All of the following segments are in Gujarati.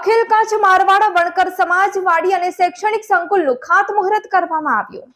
અખિલ કચ્છ મારવાડા વણકર સમાજ વાડી અને શૈક્ષણિક સંકુલનું ખાતમુહૂર્ત કરવામાં આવ્યું.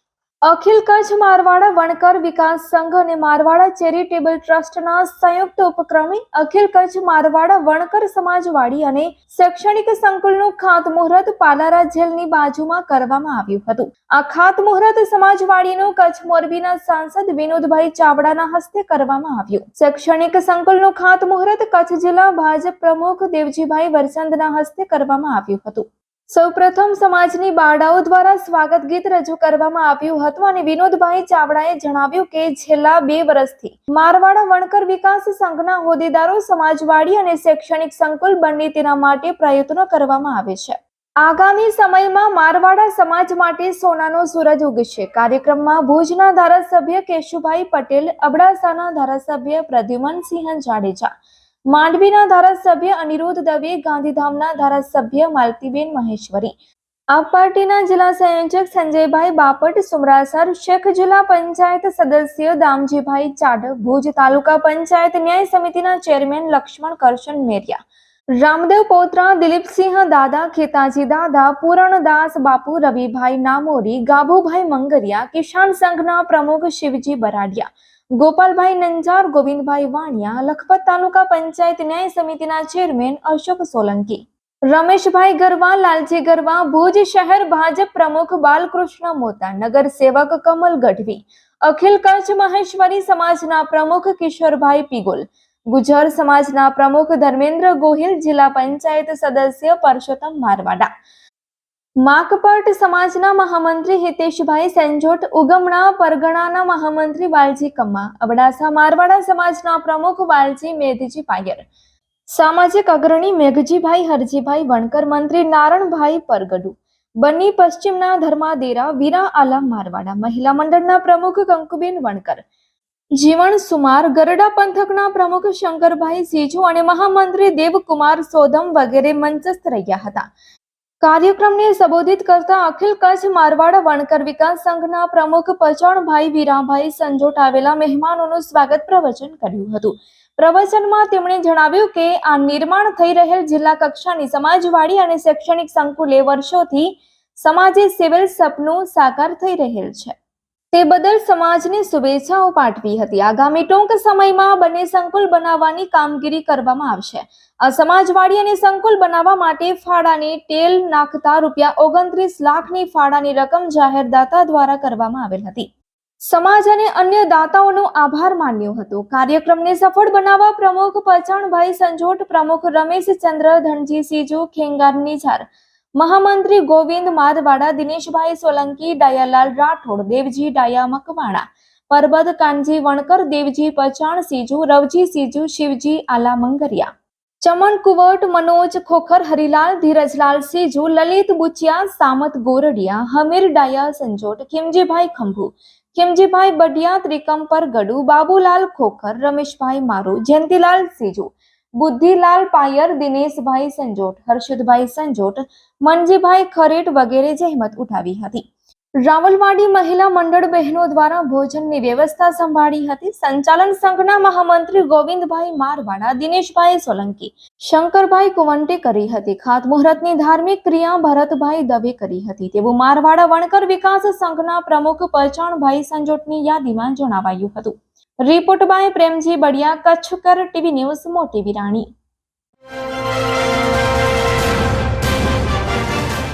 અખિલ કચ્છ મારવાડા વણકર વિકાસ સંઘ અને મારવાડા ચેરિટેબલ ટ્રસ્ટના સંયુક્ત ઉપક્રમે અખિલ કચ્છ મારવાડા વણકર સમાજવાડી અને શૈક્ષણિક સંકુલનું ખાતમુહૂર્ત પાલારા જેલની બાજુમાં કરવામાં આવ્યું હતું. આ ખાતમુહૂર્ત સમાજવાડીનું કચ્છ મોરબીના સાંસદ વિનોદભાઈ ચાવડાના હસ્તે કરવામાં આવ્યું. શૈક્ષણિક સંકુલનું ખાતમુહૂર્ત કચ્છ જિલ્લા ભાજપ પ્રમુખ દેવજીભાઈ વરસંદના હસ્તે કરવામાં આવ્યું હતું. સૌપ્રથમ સમાજની બાળાઓ દ્વારા સ્વાગત ગીત રજૂ કરવામાં આવ્યું હતું અને વિનોદભાઈ ચાવડાએ જણાવ્યું કે છેલ્લા બે વર્ષથી મારવાડા વણકર વિકાસ સંઘના હોદ્દેદારો, સમાજવાડી અને શૈક્ષણિક સંકુલ બંને તેના માટે પ્રયત્નો કરવામાં આવે છે. આગામી સમયમાં મારવાડા સમાજ માટે સોનાનો સૂરજ ઉગશે. કાર્યક્રમમાં ભુજના ધારાસભ્ય કેશુભાઈ પટેલ, અબડાસાના ધારાસભ્ય પ્રદ્યુમનસિંહ જાડેજા માંડવીના ધારાસભ્ય અનિરુદ્ધ દવે ગાંધીધામના ધારાસભ્ય માલતીબેન મહેશ્વરી. આપ પાર્ટીના જિલ્લા સંયોજક સંજયભાઈ બાપટ, સુમરાસર, શેખ જિલ્લા પંચાયત સદસ્ય દામજીભાઈ ચાડ ભુજ તાલુકા પંચાયત ન્યાય સમિતિના ચેરમેન લક્ષ્મણ કરશન મેરિયા રામદેવ પોત્રા, દિલીપસિંહ દાદા, ખેતાજી દાદા, પૂરણદાસ, બાપુ, રવિભાઈ નામોરી, ગાભુભાઈ મંગરિયા, કિસાન સંઘના પ્રમુખ શિવજી બરાડિયા, ગોપાલભાઈ નંજાર, ગોવિંદભાઈ વાણિયા, લખપત તાલુકા પંચાયત ન્યાય સમિતિના ચેરમેન અશોક સોલંકી, રમેશભાઈ ગરવા, લાલજી ગરવા, ભુજ શહેર ભાજપ પ્રમુખ બાલકૃષ્ણ મોતા, નગર સેવક કમલ ગઢવી, અખિલ કચ્છ મહેશ્વરી સમાજના પ્રમુખ કિશોરભાઈ પીગોલ ગુજર સમાજના પ્રમુખ ધર્મેન્દ્ર ગોહિલ જિલ્લા પંચાયત સદસ્ય પરસોત્તમ મારવાડા. માકપટ સમાજના મહામંત્રી હિતેશભાઈ સેંજોટ, ઉગમણા પરગણાના મહામંત્રી વાલજી કમ્મા, અબડાસા મારવાડા સમાજના પ્રમુખ વાલજી મેઘજી પાયર સામાજિક અગ્રણી મેઘજીભાઈ હરજીભાઈ, વણકર મંત્રી નારણભાઈ પરગડુ, બન્ની પશ્ચિમના ધર્માદેરા વીરા આલમ મારવાડા, મહિલા મંડળના પ્રમુખ કંકુબેન વણકર જીવણ સુમાર ગરડા પંથકના પ્રમુખ શંકરભાઈ સીજુ અને મહામંત્રી દેવકુમાર સોધમ વગેરે મંચસ્થ રહ્યા હતા. કાર્યક્રમને સંબોધિત કરતા અખિલ કચ્છ મારવાડ વણકર વિકાસ સંઘના પ્રમુખ પચણભાઈ વીરાભાઈ સંજોટ આવેલા મહેમાનોનું સ્વાગત પ્રવચન કર્યું હતું. પ્રવચનમાં તેમણે જણાવ્યું કે, આ નિર્માણ થઈ રહેલ જિલ્લા કક્ષાની સમાજવાડી અને શૈક્ષણિક સંકુલે વર્ષોથી સમાજે સિવિલ સપનું સાકાર થઈ રહેલ છે. તે બદલ સમાજને શુભેચ્છાઓ પાઠવી હતી. આગામી ટૂંક સમયમાં બંને સંકુલ બનાવવાની કામગીરી કરવામાં આવશે. આ સમાજવાડી અને સંકુલ બનાવવા માટે ફાળાની ટેલ નાખતા રૂપિયા ઓગણત્રીસ લાખની ફાળાની રકમ જાહેરદાતા દ્વારા કરવામાં આવેલ હતી. સમાજ અને અન્ય દાતાઓનો આભાર માન્યો હતો. કાર્યક્રમને સફળ બનાવવા પ્રમુખ પચાણભાઈ સંજોટ, પ્રમુખ રમેશ ચંદ્ર ધનજી સીજુ ખેંગાર નિઝાર મહામંત્રી ગોવિંદ મારવાડા, દિનેશભાઈ સોલંકી, ડાયાલાલ રાઠોડ, દેવજી ડાયા મકવાણા, પરબત કાનજી વણકર, દેવજી પચાણ સીજુ, રવજી સીજુ, શિવજી આલા મંગરિયા ચમન કુવટ, મનોજ ખોખર, હરિલાલ, ધીરજલાલ સીજુ, લલિત બુચિયા, સામત ગોરડિયા, હમીર ડાયા સંજોટ, ખીમજીભાઈ ખંભુ, ખીમજીભાઈ ત્રિકમ પર ગડુ, બાબુલાલ ખોખર, રમેશભાઈ મારુ, જયંતિલાલ સીજુ બુદ્ધિલાલ પાયર, દિનેશભાઈ સંજોટ, હર્ષદભાઈ સંજોટ, મનજીભાઈ ખરેટ વગેરે જહેમત ઉઠાવી હતી. રાવલવાડી મહિલા મંડળ બહેનો દ્વારા ભોજનની વ્યવસ્થા સંભાળી હતી. સંચાલન સંઘના મહામંત્રી ગોવિંદભાઈ મારવાડા, દિનેશભાઈ સોલંકી, શંકરભાઈ કુવંટે કરી હતી. ખાતમુહૂર્તની ધાર્મિક ક્રિયા ભરતભાઈ દવે કરી હતી. તેવું મારવાડા વણકર વિકાસ સંઘના પ્રમુખ પરચાણભાઈ સંજોટની યાદીમાં જણાવાયું હતું. રિપોર્ટ બાય પ્રેમજી બડિયા કચ્છ કર ટીવી ન્યૂઝ મોટી વિરાણી.